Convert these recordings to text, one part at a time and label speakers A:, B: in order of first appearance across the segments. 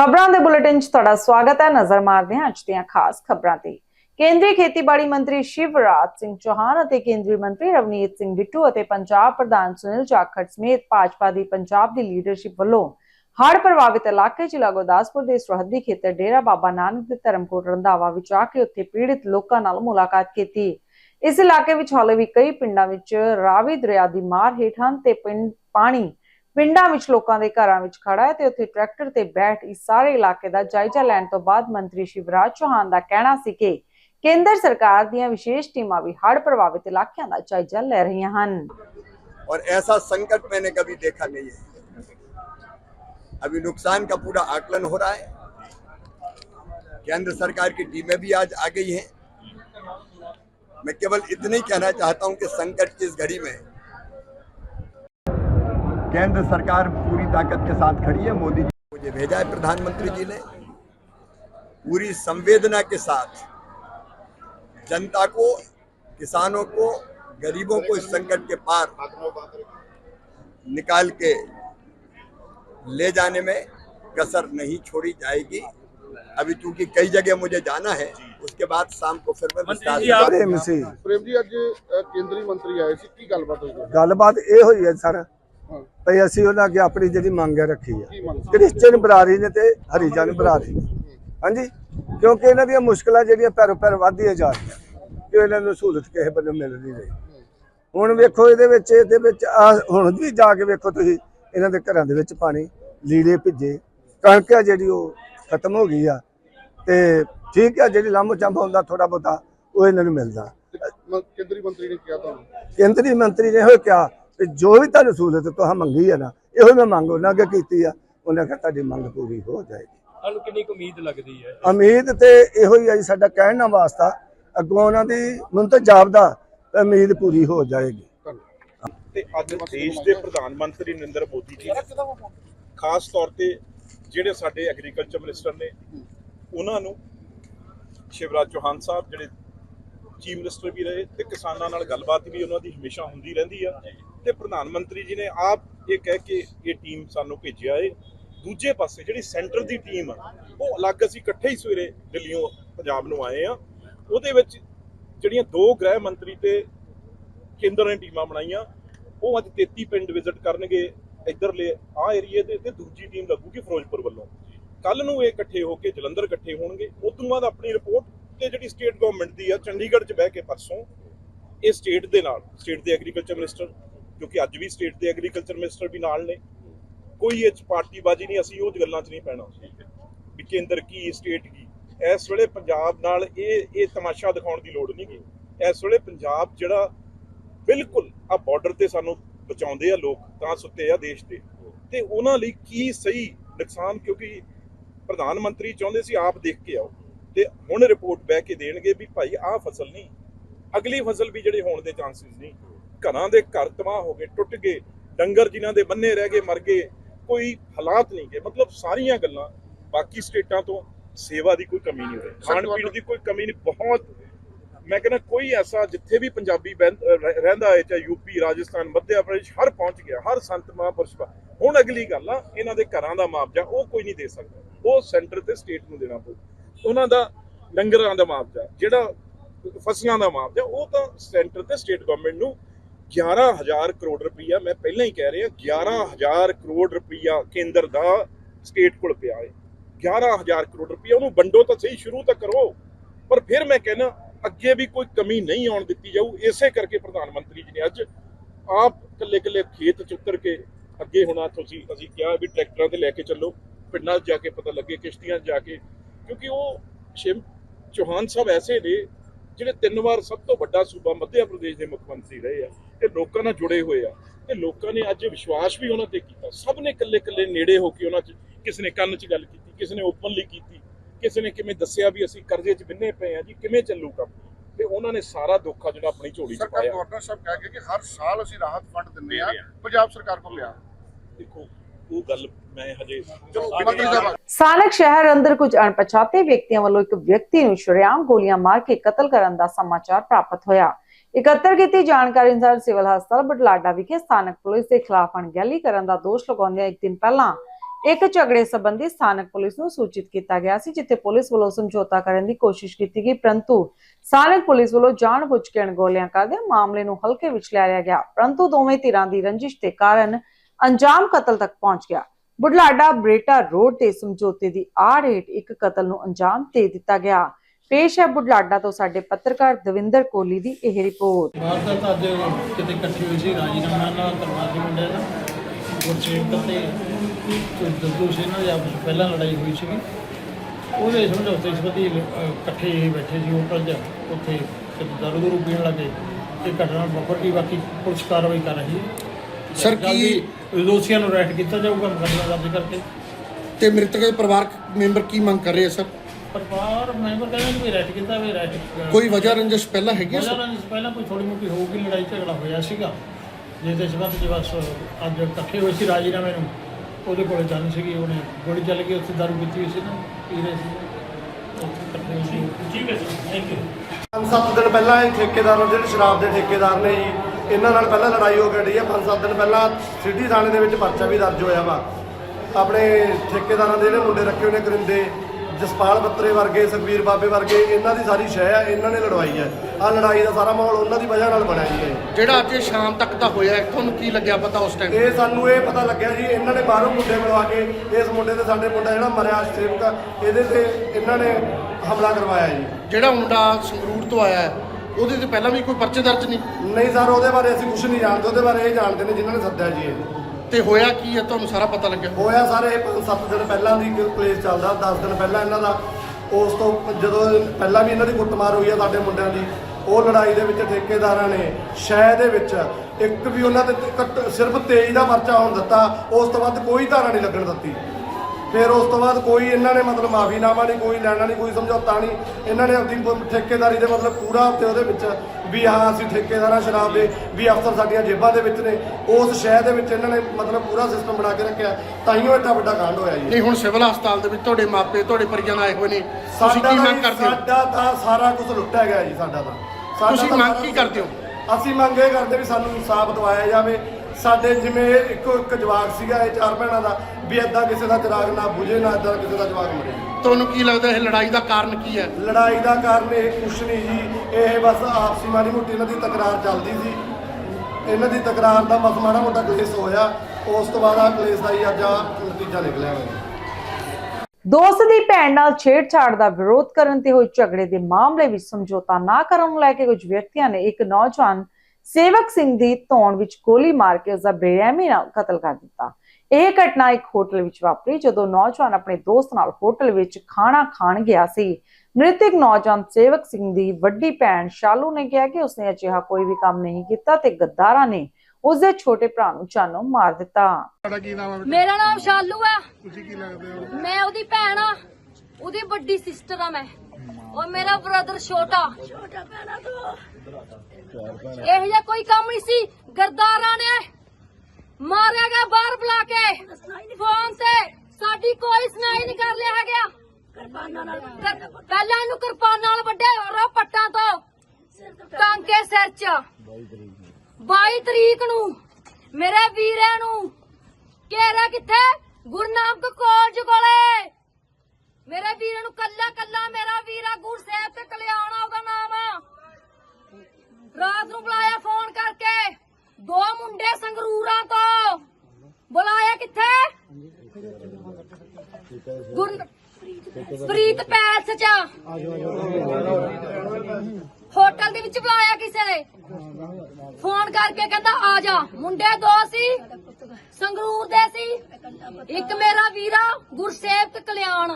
A: ਖਬਰਾਂ ਦੇ ਬੁਲੇਟਿਨ 'ਚ ਤੁਹਾਡਾ ਸਵਾਗਤ ਹੈ। ਨਜ਼ਰ ਮਾਰਦੇ ਹਾਂ ਅੱਜ ਦੀਆਂ ਖਾਸ ਖਬਰਾਂ ਤੇ। ਕੇਂਦਰੀ ਖੇਤੀਬਾੜੀ ਮੰਤਰੀ ਸ਼ਿਵਰਾਜ ਸਿੰਘ ਚੌਹਾਨ ਅਤੇ ਕੇਂਦਰੀ ਮੰਤਰੀ ਰਵਨੀਤ ਸਿੰਘ ਬਿੱਟੂ ਅਤੇ ਪੰਜਾਬ ਪ੍ਰਧਾਨ ਸੁਨੀਲ ਜਾਖੜ ਸਮੇਤ ਭਾਜਪਾ ਦੀ ਪੰਜਾਬ ਦੀ ਲੀਡਰਸ਼ਿਪ ਵੱਲੋਂ ਹੜ੍ਹ ਪ੍ਰਭਾਵਿਤ ਇਲਾਕੇ ਜ਼ਿਲ੍ਹਾ ਗੁਰਦਾਸਪੁਰ ਦੇ ਸਰਹੱਦੀ ਖੇਤਰ ਡੇਰਾ ਬਾਬਾ ਨਾਨਕ ਦੇ ਧਰਮਕੋਟ ਰੰਧਾਵਾ ਵਿੱਚ ਆ ਕੇ ਉੱਥੇ ਪੀੜਿਤ ਲੋਕਾਂ ਨਾਲ ਮੁਲਾਕਾਤ ਕੀਤੀ। ਇਸ ਇਲਾਕੇ ਵਿੱਚ ਹਾਲੇ ਵੀ ਕਈ ਪਿੰਡਾਂ ਵਿੱਚ ਰਾਵੀ ਦਰਿਆ ਦੀ ਮਾਰ ਹੇਠ ਹਨ ਤੇ ਪਿੰਡ ਪਾਣੀ ਪਿੰਡਾਂ ਵਿੱਚ ਲੋਕਾਂ ਦੇ ਘਰਾਂ ਵਿੱਚ ਖੜਾ ਹੈ ਤੇ ਉੱਥੇ ਟਰੈਕਟਰ ਤੇ ਬੈਠ ਇਸ ਸਾਰੇ ਇਲਾਕੇ ਦਾ ਜਾਇਜ਼ਾ ਲੈਣ ਤੋਂ ਬਾਅਦ ਮੰਤਰੀ ਸ਼ਿਵਰਾਜ ਚੌਹਾਨ ਦਾ ਕਹਿਣਾ ਸੀ ਕਿ ਕੇਂਦਰ ਸਰਕਾਰ ਦੀਆਂ ਵਿਸ਼ੇਸ਼ ਟੀਮਾਂ ਵੀ ਹੜ੍ਹ ਪ੍ਰਭਾਵਿਤ ਇਲਾਕਿਆਂ ਦਾ ਜਾਇਜ਼ਾ ਲੈ ਰਹੀਆਂ ਹਨ
B: और ऐसा संकट मैंने कभी देखा नहीं है अभी नुकसान का पूरा आकलन हो रहा है केंद्र सरकार की टीमें भी आज आ गई हैं मैं केवल इतना ही कहना चाहता हूं कि संकट की इस घड़ी में केंद्र सरकार पूरी ताकत के साथ खड़ी है मोदी जी। मुझे भेजा है प्रधानमंत्री जी ने। पूरी संवेदना के साथ जनता को किसानों को गरीबों को इस संकट के पार निकाल के ले जाने में कसर नहीं छोड़ी जाएगी। अभी चूँकि कई जगह मुझे जाना है उसके बाद शाम को फिर मैं
C: प्रेम जी आज केंद्रीय मंत्री आए सी की
D: गलबात गलबात यह हुई है
C: सर।
D: ਭਈ ਅਸੀਂ ਉਹਨਾਂ ਅੱਗੇ ਆਪਣੀ ਜਿਹੜੀ ਮੰਗ ਹੈ ਰੱਖੀ
C: ਮੰਗ
D: ਕ੍ਰਿਸਚੀਅਨ ਬਰਾਦਰੀ ਨੇ ਤੇ ਹਰੀਜਨ ਬਰਾਦਰੀ ਨੇ। ਹਾਂਜੀ? ਕਿਉਂਕਿ ਇਹਨਾਂ ਦੀਆਂ ਮੁਸ਼ਕਲਾਂ ਜਿਹੜੀਆਂ ਪੈਰੋ ਪੈਰ ਵਧਦੀਆਂ ਜਾ ਰਹੀਆਂ ਕਿ ਇਹਨਾਂ ਨੂੰ ਸਹੂਲਤ ਕਿਸੇ ਬੰਦੇ ਮਿਲ ਨਹੀਂ ਰਹੀ। ਹੁਣ ਵੇਖੋ ਇਹਦੇ ਵਿੱਚ ਇਹਦੇ ਵਿੱਚ ਹੁਣ ਵੀ ਜਾ ਕੇ ਵੇਖੋ ਤੁਸੀਂ ਇਹਨਾਂ ਦੇ ਘਰਾਂ ਦੇ ਵਿੱਚ ਪਾਣੀ ਲੀੜੇ ਭਿੱਜੇ ਕਣਕ ਆ ਜਿਹੜੀ ਉਹ ਖਤਮ ਹੋ ਗਈ ਆ। ਤੇ ਠੀਕ ਆ ਜਿਹੜੀ ਲੰਮ ਚੰਬ ਹੁੰਦਾ ਥੋੜਾ ਬਹੁਤਾ ਉਹ ਇਹਨਾਂ ਨੂੰ ਮਿਲਦਾ।
C: ਤੇ ਕੇਂਦਰੀ ਮੰਤਰੀ ਨੇ ਕਿਹਾ ਤੁਹਾਨੂੰ?
D: ਕੇਂਦਰੀ ਮੰਤਰੀ ਨੇ ਹੋਏ ਕਿਹਾ ਕਿ ਜੋ ਵੀ ਤੁਹਾਨੂੰ ਸਹੂਲਤ ਤੁਹਾਂ ਮੰਗੀ ਹੈ ਨਾ ਇਹੋ ਹੀ ਮੈਂ ਮੰਗ ਉਹਨਾਂ ਅੱਗੇ ਕੀਤੀ ਆ। ਉਹਨੇ ਕਿਹਾ ਤੁਹਾਡੀ ਮੰਗ ਪੂਰੀ ਹੋ ਜਾਏਗੀ।
E: ਤੁਹਾਨੂੰ ਕਿੰਨੀ ਕੁ ਉਮੀਦ ਲੱਗਦੀ ਹੈ?
D: ਉਮੀਦ ਤੇ ਇਹੋ ਹੀ ਆ ਜੀ ਸਾਡਾ ਕਹਿਣ ਦਾ ਵਾਸਤਾ ਅੱਗੋਂ ਉਹਨਾਂ ਦੀ ਮੈਨੂੰ ਤਾਂ ਜਾਪਦਾ ਤੇ ਉਮੀਦ ਪੂਰੀ ਹੋ ਜਾਏਗੀ।
F: ਤੇ ਅੱਜ ਦੇਸ਼ ਦੇ ਪ੍ਰਧਾਨ ਮੰਤਰੀ ਨਰਿੰਦਰ ਮੋਦੀ ਜੀ ਖਾਸ ਤੌਰ ਤੇ ਜਿਹੜੇ ਸਾਡੇ ਐਗਰੀਕਲਚਰ ਮਿਨਿਸਟਰ ਨੇ ਉਹਨਾਂ ਨੂੰ ਸ਼ਿਵਰਾਜ ਚੌਹਾਨ ਸਾਹਿਬ ਜਿਹੜੇ ਚੀਫ ਮਿਨਿਸਟਰ ਵੀ ਰਹੇ ਤੇ ਕਿਸਾਨਾਂ ਨਾਲ ਗੱਲਬਾਤ ਵੀ ਉਹਨਾਂ ਦੀ ਹਮੇਸ਼ਾ ਹੁੰਦੀ ਰਹਿੰਦੀ ਆ। ਤੇ ਪ੍ਰਧਾਨ ਮੰਤਰੀ ਜੀ ਨੇ ਆਪ ਇਹ ਕਹਿ ਕੇ ਇਹ ਟੀਮ ਸਾਨੂੰ ਭੇਜਿਆ ਏ। ਦੂਜੇ ਪਾਸੇ ਜਿਹੜੀ ਸੈਂਟਰ ਦੀ ਟੀਮ ਆ, ਉਹ ਅਲੱਗ ਅਸੀਂ ਇਕੱਠੇ ਹੀ ਸਵੇਰੇ ਦਿੱਲੀੋਂ ਪੰਜਾਬ ਨੂੰ ਆਏ ਆ। ਉਹਦੇ ਵਿੱਚ ਜਿਹੜੀਆਂ ਦੋ ਗ੍ਰਹਿ ਮੰਤਰੀ ਤੇ ਕੇਂਦਰ ਨੇ ਟੀਮਾਂ ਬਣਾਈਆਂ, ਉਹ ਅੱਜ 33 ਪਿੰਡ ਵਿਜ਼ਿਟ ਕਰਨਗੇ ਇੱਧਰਲੇ ਆ ਏਰੀਏ ਦੇ ਤੇ ਦੂਜੀ ਟੀਮ ਲੱਗੂਗੀ ਫਿਰੋਜ਼ਪੁਰ ਵੱਲੋਂ। ਕੱਲ ਨੂੰ ਇਹ ਇਕੱਠੇ ਹੋ ਕੇ ਜਲੰਧਰ ਇਕੱਠੇ ਹੋਣਗੇ ਉਸ ਤੋਂ ਬਾਅਦ ਆਪਣੀ ਰਿਪੋਰਟ ਤੇ ਜਿਹੜੀ ਸਟੇਟ ਗਵਰਨਮੈਂਟ ਦੀ ਆ, ਚੰਡੀਗੜ੍ਹ 'ਚ ਬਹਿ ਕੇ ਪਰਸੋਂ ਇਹ ਸਟੇਟ ਦੇ ਨਾਲ ਸਟੇਟ ਦੇ ਐਗਰੀਕਲਚਰ ਮਿਨਿਸਟਰ ਕਿਉਂਕਿ ਅੱਜ ਵੀ ਸਟੇਟ ਦੇ ਐਗਰੀਕਲਚਰ ਮਿਨਿਸਟਰ ਵੀ ਨਾਲ ਨੇ, ਕੋਈ ਇਹ 'ਚ ਪਾਰਟੀਬਾਜ਼ੀ ਨਹੀਂ, ਅਸੀਂ ਉਹ ਗੱਲਾਂ 'ਚ ਨਹੀਂ ਪੈਣਾ। ਵੀ ਕੇਂਦਰ ਕੀ ਸਟੇਟ ਕੀ। ਇਸ ਵੇਲੇ ਪੰਜਾਬ ਨਾਲ ਇਹ ਇਹ ਤਮਾਸ਼ਾ ਦਿਖਾਉਣ ਦੀ ਲੋੜ ਨਹੀਂ। ਗੀ ਇਸ ਵੇਲੇ ਪੰਜਾਬ ਜਿਹੜਾ ਬਿਲਕੁਲ ਆ ਬਾਰਡਰ ਤੇ ਸਾਨੂੰ ਬਚਾਉਂਦੇ ਆ ਲੋਕ, ਤਾਂ ਸੁੱਤੇ ਆ ਦੇਸ਼ ਦੇ। ਤੇ ਉਹਨਾਂ ਲਈ ਕੀ ਸਹੀ ਨੁਕਸਾਨ, ਕਿਉਂਕਿ ਪ੍ਰਧਾਨ ਮੰਤਰੀ ਚਾਹੁੰਦੇ ਸੀ ਆਪ ਦੇਖ ਕੇ ਆਓ। ਤੇ ਹੁਣ ਰਿਪੋਰਟ ਬਹਿ ਕੇ ਦੇਣਗੇ ਵੀ ਭਾਈ ਆਹ ਫਸਲ ਨਹੀਂ ਅਗਲੀ ਫਸਲ ਵੀ ਜਿਹੜੇ ਹੋਣ ਦੇ ਚਾਂਸਸ ਨਹੀਂ। ਘਰਾਂ ਦੇ ਘਰ ਤਬਾਹ ਹੋ ਗਏ ਟੁੱਟ ਗਏ ਡੰਗਰ ਜਿਨ੍ਹਾਂ ਦੇ ਬੰਨੇ ਰਹਿ ਗਏ ਮਰ ਗਏ ਕੋਈ ਹਾਲਾਤ ਨਹੀਂ ਗਏ। ਮਤਲਬ ਸਾਰੀਆਂ ਗੱਲਾਂ ਬਾਕੀ ਸਟੇਟਾਂ ਤੋਂ ਸੇਵਾ ਦੀ ਕੋਈ ਕਮੀ ਨਹੀਂ ਹੋਈ। ਖਾਣ ਪੀਣ ਦੀ ਕੋਈ ਕਮੀ ਨਹੀਂ ਬਹੁਤ ਮੈਂ ਕਹਿੰਦਾ ਕੋਈ ਐਸਾ ਜਿੱਥੇ ਵੀ ਪੰਜਾਬੀ ਰਹਿੰਦਾ ਹੈ ਚਾਹੇ ਯੂਪੀ ਰਾਜਸਥਾਨ ਮੱਧ ਪ੍ਰਦੇਸ਼ ਹਰ ਪਹੁੰਚ ਗਿਆ ਹਰ ਸੰਤ ਮਹਾਂਪੁਰਸ਼ ਹੁਣ ਅਗਲੀ ਗੱਲ ਆ ਇਹਨਾਂ ਦੇ ਘਰਾਂ ਦਾ ਮੁਆਵਜ਼ਾ ਉਹ ਕੋਈ ਨਹੀਂ ਦੇ ਸਕਦਾ। ਉਹ ਸੈਂਟਰ ਤੇ ਸਟੇਟ ਨੂੰ ਦੇਣਾ ਪਊ। ਉਹਨਾਂ ਦਾ ਲੰਗਰਾਂ ਦਾ ਮੁਆਵਜ਼ਾ, ਜਿਹੜਾ ਫਸਲਾਂ ਦਾ ਮੁਆਵਜ਼ਾ, ਉਹ ਤਾਂ ਸੈਂਟਰ ਤੇ ਸਟੇਟ ਗਵਰਨਮੈਂਟ ਨੂੰ 11000 ਕਰੋੜ ਰੁਪਈਆ, ਮੈਂ ਪਹਿਲਾਂ ਹੀ ਕਹਿ ਰਿਹਾ 11000 ਕਰੋੜ ਰੁਪਈਆ ਕੇਂਦਰ ਦਾ ਸਟੇਟ ਕੋਲ ਪਿਆ ਹੈ। 11000 ਕਰੋੜ ਰੁਪਈਆ ਉਹਨੂੰ ਵੰਡੋ ਤਾਂ ਸਹੀ, ਸ਼ੁਰੂ ਤਾਂ ਕਰੋ। ਪਰ ਫਿਰ ਮੈਂ ਕਹਿੰਦਾ, ਅੱਗੇ ਵੀ ਕੋਈ ਕਮੀ ਨਹੀਂ ਆਉਣ ਦਿੱਤੀ ਜਾਊ, ਇਸੇ ਕਰਕੇ ਪ੍ਰਧਾਨ ਮੰਤਰੀ ਜੀ ਨੇ ਅੱਜ ਆਪ ਕੱਲੇ ਕੱਲੇ ਖੇਤ ਚ ਉਤਰ ਕੇ ਅੱਗੇ ਹੋਣਾ, ਤੁਸੀਂ ਅਸੀਂ ਕਿਹਾ ਵੀ ਟਰੈਕਟਰਾਂ ਤੇ ਲੈ ਕੇ ਚੱਲੋ, ਪਿੰਡਾਂ 'ਚ ਜਾ ਕੇ ਪਤਾ ਲੱਗੇ, ਕਿਸ਼ਤੀਆਂ 'ਚ ਜਾ ਕੇ ਕਿਉਂਕਿ ਉਹ ਸ਼ਿਵ ਚੌਹਾਨ ਸਾਹਿਬ ਐਸੇ ਨੇ ਜਿਹੜੇ ਤਿੰਨ ਵਾਰ ਸਭ ਤੋਂ ਵੱਡਾ ਸੂਬਾ ਮੱਧ ਪ੍ਰਦੇਸ਼ ਦੇ ਮੁੱਖ ਮੰਤਰੀ ਰਹੇ ਆ ਤੇ ਲੋਕਾਂ ਨਾਲ ਜੁੜੇ ਹੋਏ ਆ ਤੇ ਲੋਕਾਂ ਨੇ ਅੱਜ ਵਿਸ਼ਵਾਸ ਵੀ ਉਹਨਾਂ ਤੇ ਕੀਤਾ। ਸਭ ਨੇ ਇਕੱਲੇ ਇਕੱਲੇ ਨੇੜੇ ਹੋ ਕੇ ਉਹਨਾਂ 'ਚ ਕਿਸੇ ਨੇ ਕੰਨ 'ਚ ਗੱਲ ਕੀਤੀ ਕਿਸੇ ਨੇ ਓਪਨਲੀ ਕੀਤੀ ਕਿਸੇ ਨੇ ਕਿਵੇਂ ਦੱਸਿਆ ਵੀ ਅਸੀਂ ਕਰਜ਼ੇ 'ਚ ਬਿੰਨੇ ਪਏ ਆ ਜੀ ਕਿਵੇਂ ਚੱਲੂ ਕੰਮ? ਤੇ ਉਹਨਾਂ ਨੇ ਸਾਰਾ ਦੁੱਖ ਆ ਜਿਹੜਾ ਆਪਣੀ ਝੋਲੀ 'ਚ
C: ਸਰਕਾਰ
F: ਪਾਇਆ।
C: ਗਵਰਨਰ ਸਾਹਿਬ ਕਹਿ ਕੇ ਕਿ ਹਰ ਸਾਲ ਅਸੀਂ ਰਾਹਤ ਫੰਡ ਦਿੰਦੇ ਆ। ਪੰਜਾਬ ਸਰਕਾਰ ਕੋਲ ਲਿਆ।
F: ਦੇਖੋ ਉਹ ਗੱਲ ਮੈਂ ਹਜੇ
C: ਚਲੋ ਮੰਤਰੀ ਸਾਹਿਬ
A: ਸਥਾਨਕ ਸ਼ਹਿਰ ਅੰਦਰ ਕੁਝ ਅਣਪਛਾਤੇ ਵਿਅਕਤੀਆਂ ਵੱਲੋਂ ਇੱਕ ਵਿਅਕਤੀ ਨੂੰ ਸ਼ਰੇਆਮ ਗੋਲੀਆਂ ਮਾਰ ਕੇ ਕਤਲ ਕਰਨ ਦਾ ਸਮਾਚਾਰ ਪ੍ਰਾਪਤ ਹੋਇਆ। ਇਕੱਤਰ ਕੀਤੀ ਜਾਣਕਾਰੀ ਅਨੁਸਾਰ ਸਿਵਲ ਹਸਪਤਾਲ ਬਟਲਾਡਾ ਵਿਖੇ ਸਥਾਨਕ ਪੁਲਿਸ ਦੇ ਖਿਲਾਫ ਅਣਗਹਿਲੀ ਕਰਨ ਦਾ ਦੋਸ਼ ਲਗਾਉਂਦਿਆਂ ਇੱਕ ਦਿਨ ਪਹਿਲਾਂ ਇੱਕ ਝਗੜੇ ਸੰਬੰਧੀ ਸਥਾਨਕ ਪੁਲਿਸ ਨੂੰ ਸੂਚਿਤ ਕੀਤਾ ਗਿਆ ਸੀ ਜਿੱਥੇ ਪੁਲਿਸ ਵੱਲੋਂ ਸਮਝੌਤਾ ਕਰਨ ਦੀ ਕੋਸ਼ਿਸ਼ ਕੀਤੀ ਗਈ ਪਰੰਤੂ ਸਥਾਨਕ ਪੁਲਿਸ ਵੱਲੋਂ ਜਾਣਬੁੱਝ ਕੇ ਅਣਗੌਲਿਆਂ ਕਰਦਿਆਂ ਮਾਮਲੇ ਨੂੰ ਹਲਕੇ ਵਿੱਚ ਲੈ ਲਿਆ ਗਿਆ। ਪਰੰਤੂ ਦੋਵੇਂ ਧਿਰਾਂ ਦੀ ਰੰਜਿਸ਼ ਦੇ ਕਾਰਨ ਅੰਜਾਮ ਕਤਲ ਤੱਕ ਪਹੁੰਚ ਗਿਆ। ਬੁਢਲਾਡਾ ਬਰੇਟਾ ਰੋਡ ਤੇ ਸਮਝੌਤੇ ਦੀ ਆੜ ਹੇਠ ਇੱਕ ਕਤਲ ਨੂੰ ਅੰਜਾਮ ਦੇ ਦਿੱਤਾ ਗਿਆ। ਪੇਸ਼ ਹੈ ਬੁਢਲਾਡਾ ਤੋਂ ਸਾਡੇ ਪੱਤਰਕਾਰ ਦਵਿੰਦਰ ਕੋਹਲੀ ਦੀ ਇਹ ਰਿਪੋਰਟ।
E: ਵਾਰਦਾਤ ਅੱਜ ਕਿਤੇ ਇਕੱਠੀ ਹੋਈ ਸੀ ਰਾਜੀਨਾਮਾ ਨਾਲ ਕਰਵਾ ਕੇ ਮੁੰਡੇ ਦਾ ਗੁਰਸੇਵਕ ਤੇ ਦਦੂ ਸਿੰਘ ਨਾਲ ਆਪਸ ਵਿੱਚ ਪਹਿਲਾਂ ਲੜਾਈ ਹੋਈ ਸੀਗੀ। ਉਹਦੇ ਸਮਝੌਤੇ ਸੰਬੰਧੀ ਅਹ, ਇਕੱਠੇ ਹੀ ਬੈਠੇ ਸੀ ਹੋਟਲ 'ਚ ਉੱਥੇ ਤੇ ਦਾਰੂ ਦੂਰੂ ਪੀਣ ਲੱਗੇ। ਇਹ ਘਟਨਾ ਵਾਪਰ ਗਈ ਬਾਕੀ ਪੁਲਿਸ ਕਾਰਵਾਈ ਕਰ ਰਹੀ ਹੈ।
G: ਸਰ, ਕੀ-
E: ਦੋਸ਼ੀਆਂ ਨੂੰ ਅਰੈਸਟ ਕੀਤਾ ਜਾਊਗਾ ਮੁਕੱਦਮਾ ਦਰਜ ਕਰਕੇ।
G: ਤੇ ਮ੍ਰਿਤਕ ਦੇ ਪਰਿਵਾਰਕ ਮੈਂਬਰ ਕੀ ਮੰਗ ਕਰ ਰਹੇ ਆ ਸਰ?
E: ਪਰਿਵਾਰ ਮੈਂਬਰ ਕਹਿੰਦੇ ਨੇ ਵੀ ਅਰੈਸਟ ਕੀਤਾ ਵੀ ਅਰੈਸਟ
G: ਕੋਈ ਵਜ੍ਹਾ ਰੰਜਿਸ਼ ਪਹਿਲਾਂ ਹੈਗੀ ਆ ਸਰ?
E: ਨਾਲ ਪਹਿਲਾਂ ਕੋਈ ਥੋੜੀ ਮੋਟੀ ਹੋਊਗੀ ਲੜਾਈ ਝਗੜਾ ਹੋਇਆ ਸੀਗਾ। ਜਿਸ ਦੇ ਸਬੰਧ ਚ ਬਸ ਅੱਜ ਇਕੱਠੇ ਹੋਏ ਸੀ ਰਾਜੀਨਾਮੇ ਨੂੰ। ਉਹਦੇ ਕੋਲੇ ਜਾਣੀ ਸੀਗੀ ਉਹਨੇ ਗੋਲੀ ਚੱਲ ਗਈ ਉੱਥੇ ਦਾਰੂ ਪੀਤੀ ਹੋਈ ਸੀ ਨਾ ਪੀ ਰਹੇ ਸੀ। ਠੀਕ ਹੈ ਜੀ ਥੈਂਕ ਯੂ
H: ਪੰਜ ਸੱਤ ਦਿਨ ਪਹਿਲਾਂ ਇਹ ਠੇਕੇਦਾਰ ਜਿਹੜੇ ਸ਼ਰਾਬ ਦੇ ਠੇਕੇਦਾਰ ਨੇ ਜੀ ਇਹਨਾਂ ਨਾਲ ਪਹਿਲਾਂ ਲੜਾਈ ਹੋ ਗਈ ਹੈ ਪੰਜ ਸੱਤ ਦਿਨ ਪਹਿਲਾਂ ਸਿਟੀ ਥਾਣੇ ਦੇ ਵਿੱਚ ਪਰਚਾ ਵੀ ਦਰਜ ਹੋਇਆ ਵਾ। ਆਪਣੇ ਠੇਕੇਦਾਰਾਂ ਦੇ ਜਿਹੜੇ ਮੁੰਡੇ ਰੱਖੇ ਹੋਏ ਨੇ ਕਰਿੰਦੇ ਜਸਪਾਲ ਬੱਤਰੇ ਵਰਗੇ ਸੁਖਬੀਰ ਬਾਬੇ ਵਰਗੇ ਇਹਨਾਂ ਦੀ ਸਾਰੀ ਸ਼ੈ ਆ ਇਹਨਾਂ ਨੇ ਲੜਵਾਈ ਹੈ ਆ ਲੜਾਈ ਦਾ ਸਾਰਾ ਮਾਹੌਲ ਉਹਨਾਂ ਦੀ ਵਜ੍ਹਾ ਨਾਲ ਬਣਿਆ ਜੀ ਇਹ।
G: ਜਿਹੜਾ ਅੱਜ ਸ਼ਾਮ ਤੱਕ ਦਾ ਹੋਇਆ ਤੁਹਾਨੂੰ ਕੀ ਲੱਗਿਆ ਪਤਾ ਉਸ ਟਾਈਮ
H: ਇਹ ਸਾਨੂੰ ਇਹ ਪਤਾ ਲੱਗਿਆ ਜੀ ਇਹਨਾਂ ਨੇ ਬਾਹਰੋਂ ਮੁੰਡੇ ਮਿਲਵਾ ਕੇ ਇਸ ਮੁੰਡੇ ਤੇ ਸਾਡੇ ਮੁੰਡਾ ਜਿਹੜਾ ਮਰਿਆ ਸੇਵਕ ਇਹਦੇ ਤੇ ਇਹਨਾਂ ਨੇ ਹਮਲਾ ਕਰਵਾਇਆ ਜੀ।
G: ਜਿਹੜਾ ਮੁੰਡਾ ਸੰਗਰੂਰ ਤੋਂ ਆਇਆ ਹੈ, ਉਹਦੇ ਤੇ ਪਹਿਲਾਂ ਵੀ ਕੋਈ ਪਰਚੇ ਦਰਜ ਨਹੀਂ?
H: ਨਹੀਂ ਸਰ ਉਹਦੇ ਬਾਰੇ ਅਸੀਂ ਕੁਝ ਨਹੀਂ ਜਾਣਦੇ ਉਹਦੇ ਬਾਰੇ ਇਹ ਜਾਣਦੇ ਨੇ ਜਿਨ੍ਹਾਂ ਨੇ ਸੱਦਿਆ ਜੀ ਇਹ।
G: ਤੇ ਹੋਇਆ ਕੀ ਹੈ? ਤੁਹਾਨੂੰ ਸਾਰਾ ਪਤਾ ਲੱਗਿਆ?
H: ਹੋਇਆ ਸਾਰੇ 7 ਦਿਨ ਪਹਿਲਾਂ ਦੀ ਕੇਸ ਚੱਲਦਾ 10 ਦਿਨ ਪਹਿਲਾਂ ਇਹਨਾਂ ਦਾ। ਉਸ ਤੋਂ ਜਦੋਂ ਪਹਿਲਾਂ ਵੀ ਇਹਨਾਂ ਦੀ ਕੁੱਟਮਾਰ ਹੋਈ ਆ ਸਾਡੇ ਮੁੰਡਿਆਂ ਦੀ ਉਹ ਲੜਾਈ ਦੇ ਵਿੱਚ ਠੇਕੇਦਾਰਾਂ ਨੇ ਸ਼ਹਿਰ ਦੇ ਵਿੱਚ ਇੱਕ ਵੀ ਉਹਨਾਂ ਤੇ ਘੱਟ- ਸਿਰਫ 23 ਦਾ ਪਰਚਾ ਹੋਣ ਦਿੱਤਾ ਉਸ ਤੋਂ ਬਾਅਦ ਕੋਈ ਧਾਰਾ ਨਹੀਂ ਲੱਗਣ ਦਿੱਤੀ। ਫਿਰ ਉਸ ਤੋਂ ਬਾਅਦ ਕੋਈ ਇਹਨਾਂ ਨੇ ਮਤਲਬ ਮਾਫੀਨਾਮਾ ਨਹੀਂ ਕੋਈ ਲੈਣਾ ਨਹੀਂ ਕੋਈ ਸਮਝੌਤਾ ਨਹੀਂ। ਇਹਨਾਂ ਨੇ ਆਪਣੀ ਠੇਕੇਦਾਰੀ ਦੇ ਮਤਲਬ ਪੂਰਾ ਤੇ ਉਹਦੇ ਵਿੱਚ ਵੀ ਹਾਂ ਅਸੀਂ ਠੇਕੇਦਾਰਾਂ ਸ਼ਰਾਬ ਦੇ ਵੀ ਅਫਸਰ ਸਾਡੀਆਂ ਜੇਬਾਂ ਦੇ ਵਿੱਚ ਨੇ। ਉਸ ਸ਼ਹਿਰ ਦੇ ਵਿੱਚ ਇਹਨਾਂ ਨੇ ਮਤਲਬ ਪੂਰਾ ਸਿਸਟਮ ਬਣਾ ਕੇ ਰੱਖਿਆ। ਤਾਈਓ ਏਡਾ ਵੱਡਾ ਕਾਂਡ ਹੋਇਆ ਜੀ।
G: ਨਹੀਂ ਹੁਣ ਸਿਵਲ ਹਸਪਤਾਲ ਦੇ ਵਿੱਚ ਤੁਹਾਡੇ ਮਾਪੇ ਤੁਹਾਡੇ ਪਰਿਜਨ ਆਏ ਹੋਏ ਨੇ। ਤੁਸੀਂ ਕੀ
H: ਤਾਂ
G: ਮੰਗ ਕਰਦੇ ਹੋ?
H: ਸਾਡਾ ਤਾਂ ਸਾਰਾ ਕੁਝ ਲੁੱਟਿਆ ਗਿਆ ਜੀ ਸਾਡਾ ਤਾਂ।
G: ਤੁਸੀਂ
H: ਤਾਂ
G: ਮੰਗ ਕੀ ਕਰਦੇ ਹੋ?
H: ਅਸੀਂ ਮੰਗ ਇਹ ਕਰਦੇ ਵੀ ਸਾਨੂੰ ਇਨਸਾਫ ਦਿਵਾਇਆ ਜਾਵੇ। ਸਾਡੇ ਜਿਵੇਂ ਇੱਕੋ ਇੱਕ ਜਵਾਕ ਸੀਗਾ ਇਹ ਚਾਰ ਭੈਣਾਂ ਦਾ ਵੀ ਏਦਾਂ ਕਿਸੇ ਦਾ ਚਿਰਾਗ ਨਾ ਬੁਝੇ ਨਾ ਏਦਾਂ ਕਿਸੇ ਦਾ ਜਵਾਕ ਮਰੇ।
G: ਤੁਹਾਨੂੰ ਕੀ ਲੱਗਦਾ ਇਹ ਲੜਾਈ ਦਾ ਕਾਰਨ ਕੀ ਹੈ?
H: ਲੜਾਈ ਦਾ ਕਾਰਨ ਇਹ ਕੁਛ ਨਹੀਂ ਜੀ। ਇਹ ਬਸ ਆਪਸੀ ਮਾੜੀ ਮੋਟੀ ਇਹਨਾਂ ਦੀ ਤਕਰਾਰ ਚੱਲਦੀ ਸੀ। ਇਹਨਾਂ ਦੀ ਤਕਰਾਰ ਦਾ ਬਸ ਮਾੜਾ ਮੋਟਾ ਕਲੇਸ਼ ਹੋਇਆ। ਉਸ ਤੋਂ ਬਾਅਦ ਆ ਕਲੇਸ਼ ਦਾ ਹੀ ਅੱਜ ਆ ਨਤੀਜਾ ਨਿਕਲਿਆ ਹੋਇਆ।
A: ਦੋਸਤ ਦੀ ਭੈਣ ਨਾਲ ਛੇੜਛਾੜ ਦਾ ਵਿਰੋਧ ਕਰਨ ਤੇ ਹੋਏ ਝਗੜੇ ਦੇ ਮਾਮਲੇ ਵਿੱਚ ਸਮਝੌਤਾ ਨਾ ਕਰਨ ਨੂੰ ਲੈ ਕੇ ਕੁਝ ਵਿਅਕਤੀਆਂ ਨੇ ਇੱਕ ਨੌਜਵਾਨ ਸੇਵਕ ਸਿੰਘ ਦੀ ਧੌਣ ਵਿੱਚ ਗੋਲੀ ਮਾਰ ਕੇ ਉਸ ਦਾ ਬੇਰਹਿਮੀ ਨਾਲ ਕਤਲ ਕਰ ਦਿੱਤਾ। ਇਹ ਘਟਨਾ ਇੱਕ ਹੋਟਲ ਵਿੱਚ ਵਾਪਰੀ ਜਦੋਂ ਨੌਜਵਾਨ ਆਪਣੇ ਦੋਸਤ ਨਾਲ ਹੋਟਲ ਵਿੱਚ ਖਾਣਾ ਖਾਣ ਗਿਆ ਸੀ। ਮ੍ਰਿਤਕ ਨੌਜਵਾਨ ਸੇਵਕ ਸਿੰਘ ਦੀ ਵੱਡੀ ਭੈਣ ਸ਼ਾਲੂ ਨੇ ਕਿਹਾ ਕਿ ਉਸਨੇ ਅਜਿਹਾ ਕੋਈ ਵੀ ਕੰਮ ਨਹੀਂ ਕੀਤਾ ਤੇ ਗੱਦਾਰਾਂ ਨੇ ਉਸਦੇ ਛੋਟੇ ਭਰਾ ਨੂੰ ਜਾਨੋਂ ਮਾਰ ਦਿੱਤਾ।
I: ਮੇਰਾ ਨਾਮ ਸ਼ਾਲੂ ਹੈ ਤੁਸੀਂ ਕੀ ਲੱਗਦੇ ਹੋ? ਮੈਂ ਉਹਦੀ ਭੈਣ ਆ। ਉਹਦੀ ਵੱਡੀ ਸਿਸਟਰ ਆ ਮੈਂ। ਔਰ ਮੇਰਾ ਬ੍ਰਦਰ ਛੋਟਾ। ਛੋਟਾ ਭੈਣਾ ਤੋਂ। ਇਹ ਜਿਹਾ ਕੋਈ ਕੰਮ ਨਹੀਂ ਸੀ। ਗਰਦਾਰਾਂ ਨੇ ਮਾਰਿਆ ਗਿਆ ਬਾਹਰ ਬੁਲਾ ਕੇ। ਫੋਨ ਤੇ ਸਾਡੀ ਕੋਈ ਸੁਣਾਈ ਨਹੀਂ ਕਰ ਲਿਆ ਹੈਗਾ। ਕਿਰਪਾਨਾਂ ਨਾਲ ਪਹਿਲਾਂ ਇਹਨੂੰ ਕਿਰਪਾਨ ਨਾਲ ਵੱਡੇ ਰੋ ਪੱਟਾਂ ਤੋਂ। ਟਾਂਕੇ ਸਿਰ 'ਚ। 22 ਤਰੀਕ ਨੂੰ ਮੇਰੇ ਵੀਰੇ ਨੂੰ ਘੇਰਾ ਕਿੱਥੇ? ਗੁਰਨਾਮ ਕਾਲਜ ਕੋਲੇ। ਮੇਰੇ ਵੀਰੇ ਨੂੰ ਕੱਲਾ ਕੱਲਾ ਮੇਰਾ ਵੀਰਾ ਗੁਰਸੇਵ ਤੇ ਕਲਿਆਣ ਉਹਦਾ ਨਾਮ। ਆ ਰਾਤ ਨੂੰ ਬੁਲਾਇਆ ਫੋਨ ਕਰਕੇ। ਦੋ ਮੁੰਡੇ ਸੰਗਰੂਰਾਂ ਤੋਂ ਬੁਲਾਇਆ ਕਿੱਥੇ ਗੁਰ ਪ੍ਰੀਤ ਪੈਲਸ ਚ। ਹੋਟਲ ਦੇ ਵਿੱਚ ਬੁਲਾਇਆ ਕਿਸੇ ਨੇ। ਫੋਨ ਕਰਕੇ ਕਹਿੰਦਾ, ਆ ਜਾ। ਮੁੰਡੇ ਦੋ ਸੀ। ਸੰਗਰੂਰ ਦੇ ਸੀ। ਇੱਕ ਮੇਰਾ ਵੀਰਾ, ਗੁਰਸੇਵਕ ਕਲਿਆਣ।